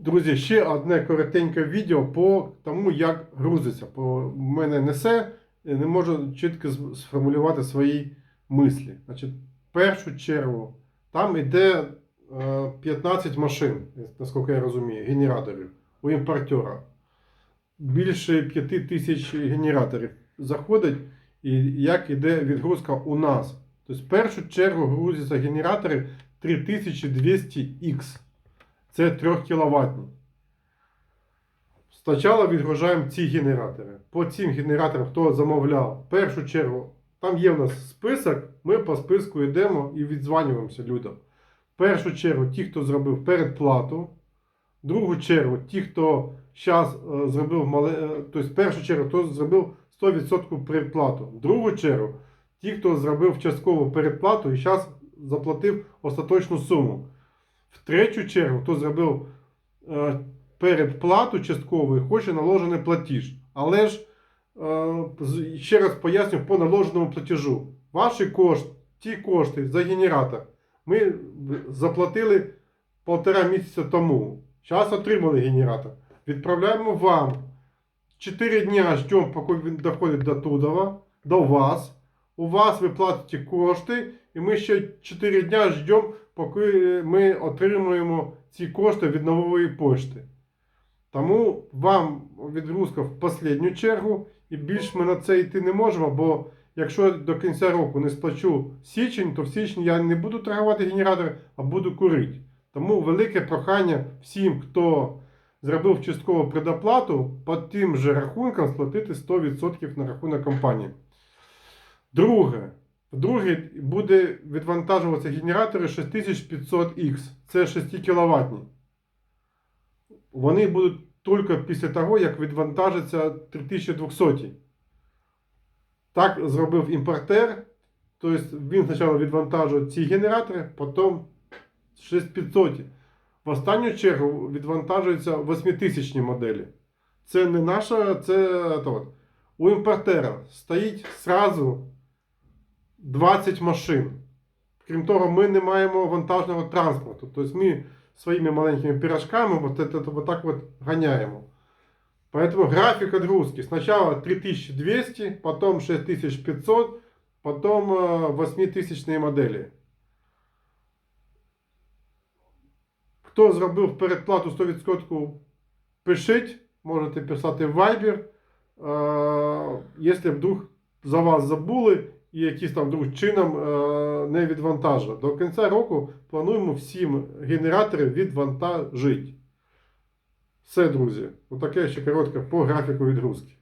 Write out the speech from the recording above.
Друзі, ще одне коротеньке відео по тому, як грузиться. По мене несе, не можу чітко сформулювати свої мислі. Значить, в першу чергу там йде е, 15 машин, наскільки я розумію, генераторів у імпортера. Більше 5 тисяч генераторів заходить, і як іде відгрузка у нас. Тобто, в першу чергу грузяться генератори 3200X. Це 3 кВт. Спочатку відгружаємо ці генератори. По цим генераторам, хто замовляв, в першу чергу, там є в нас список, ми по списку йдемо і відзванюємося людям. В першу чергу, ті, хто зробив передплату. В другу чергу, ті, хто зараз зробив мале, е, тобто в першу чергу, хто зробив 100% передплату. В другу чергу, ті, хто зробив часткову передплату і зараз заплатив остаточну суму. В третю чергу, хто зробив е, передплату часткову і хоче наложений платіж. Але ж, е, ще раз поясню по наложеному платежу. Ваші кошти, ті кошти за генератор ми заплатили полтора місяця тому. Зараз отримали генератор. Відправляємо вам. 4 дня ждемо, поки він доходить до Тудова, до вас. У вас ви платите кошти, і ми ще 4 дня ждемо, поки ми отримуємо ці кошти від нової пошти. Тому вам відгрузка в останню чергу, і більш ми на це йти не можемо, бо якщо до кінця року не сплачу січень, то в січні я не буду торгувати генератор, а буду курити. Тому велике прохання всім, хто зробив часткову предоплату, по тим же рахункам сплатити 100% на рахунок компанії. Друге. Друге буде відвантажуватися генератори 6500X. Це 6 кВт. Вони будуть тільки після того, як відвантажиться 3200. Так зробив імпортер. Тобто він спочатку відвантажує ці генератори, потім 6500. В останню чергу відвантажуються 8000 моделі. Це не наша, це то у імпортера стоїть сразу 20 машин. Крім того, ми не маємо вантажного транспорту. Тобто ми своїми маленькими пирожками вот это, вот так вот гоняємо. Поэтому график отгрузки. Сначала 3200, потом 6500, потом э, 8000 модели. Хто зробив передплату 100%, пишіть, можете писати в Viber. Е, Якщо вдруг за вас забули і якісь там друг чином е, не відвантажили. До кінця року плануємо всім генератори відвантажити. Все, друзі. Отаке ще коротке по графіку відгрузки.